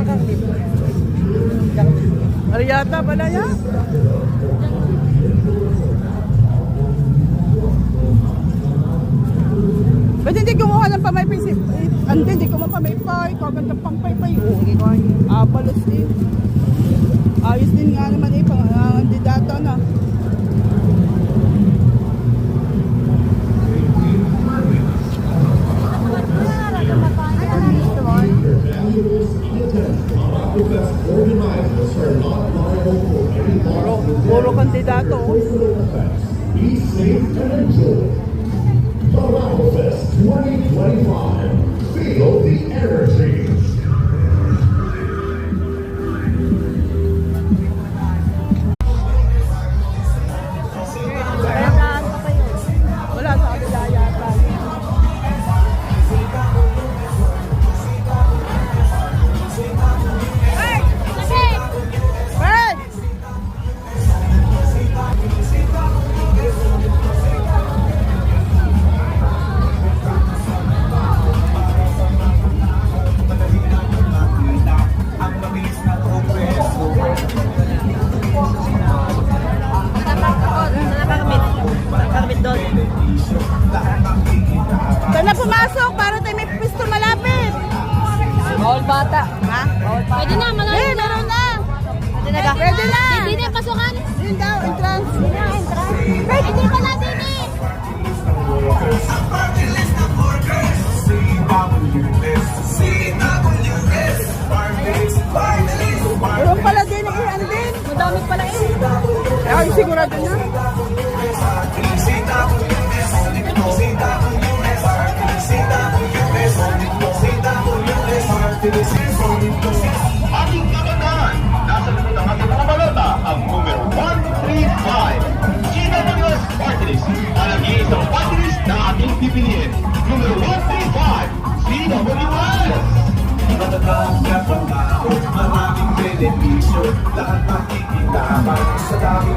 Ano nakakakit. Ariyata pala yan. Ba't hindi kumuha ng pamaypay si... Ang hindi ko mapamaypay. Kagad ng pangpaypay. Eh. Oo, hindi ko eh. ay abalos din. Ayos din nga naman eh. Pang, uh, na. Puro, puro kandidato. Oh. Be safe and enjoy. Pumasok para tayo may pistol malapit? Bawal bata. Ha? Pwede na, Eh, malayo na. meron na. Pwede na. Pwede na. Hindi na pasukan. Yun daw, entrance. Hindi na, entrance. Pwede pa natin eh. Meron pala din, iyan din. Madami pala eh. Ay, sigurado na. Ating kabataan, nasa likod ng ating mga balota, ang numero 135. GWS Party List, ang nag-iisang party list na ating. Numero 135, CWS. Matatapos ka pangako, maraming benepisyo Lahat makikita sa dami